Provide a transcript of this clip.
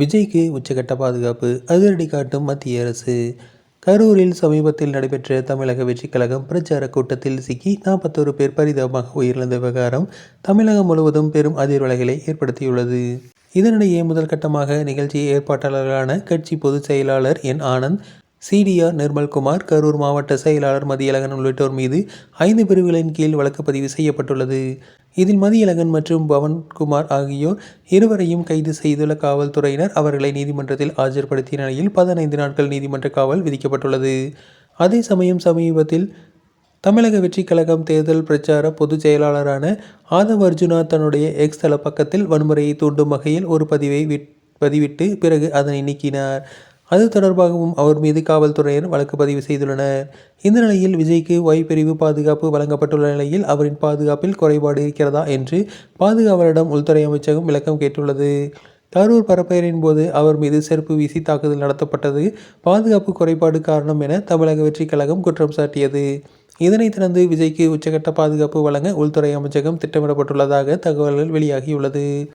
விஜய்க்கு உச்சகட்ட பாதுகாப்பு அதிரடி காட்டும் மத்திய அரசு. கரூரில் சமீபத்தில் நடைபெற்ற தமிழக வெற்றிக் கழகம் பிரச்சார கூட்டத்தில் சிக்கி நாற்பத்தோரு பேர் பரிதாபமாக உயிரிழந்த விவகாரம் தமிழகம் முழுவதும் பெரும் அதிர்வலைகளை ஏற்படுத்தியுள்ளது. இதனிடையே முதல் கட்டமாக நிகழ்ச்சி ஏற்பாட்டாளர்களான கட்சி பொதுச் செயலாளர் என் ஆனந்த் சிடிஆர் நிர்மல்குமார் கரூர் மாவட்ட செயலாளர் மதியழகன் உள்ளிட்டோர் மீது ஐந்து பிரிவுகளின் கீழ் வழக்கு பதிவு செய்யப்பட்டுள்ளது. இதில் மதியழகன் மற்றும் பவன்குமார் ஆகியோர் இருவரையும் கைது செய்துள்ள காவல்துறையினர் அவர்களை நீதிமன்றத்தில் ஆஜர்படுத்திய நிலையில் பதினைந்து நாட்கள் நீதிமன்ற காவல் விதிக்கப்பட்டுள்ளது. அதே சமயம் சமீபத்தில் தமிழக வெற்றிக் கழகம் தேர்தல் பிரச்சார பொதுச் செயலாளரான ஆதவ் அர்ஜுனா தன்னுடைய எக்ஸ் தள பக்கத்தில் வன்முறையை தூண்டும் வகையில் ஒரு பதிவை விட்- பதிவிட்டு பிறகு அதனை நீக்கினார். அது தொடர்பாகவும் அவர் மீது காவல்துறையினர் வழக்கு பதிவு செய்துள்ளனர். இந்த நிலையில் விஜய்க்கு ஒய் பிரிவு பாதுகாப்பு வழங்கப்பட்டுள்ள நிலையில் அவரின் பாதுகாப்பில் குறைபாடு இருக்கிறதா என்று பாதுகாவலரிடம் உள்துறை அமைச்சகம் விளக்கம் கேட்டுள்ளது. கரூர் பரப்பெயரின் போது அவர் மீது செருப்பு வீசி தாக்குதல் நடத்தப்பட்டது பாதுகாப்பு குறைபாடு காரணம் என தமிழக வெற்றிக் கழகம் குற்றம் சாட்டியது. இதனைத் திறந்து விஜய்க்கு உச்சகட்ட பாதுகாப்பு வழங்க உள்துறை அமைச்சகம் திட்டமிடப்பட்டுள்ளதாக தகவல்கள் வெளியாகியுள்ளது.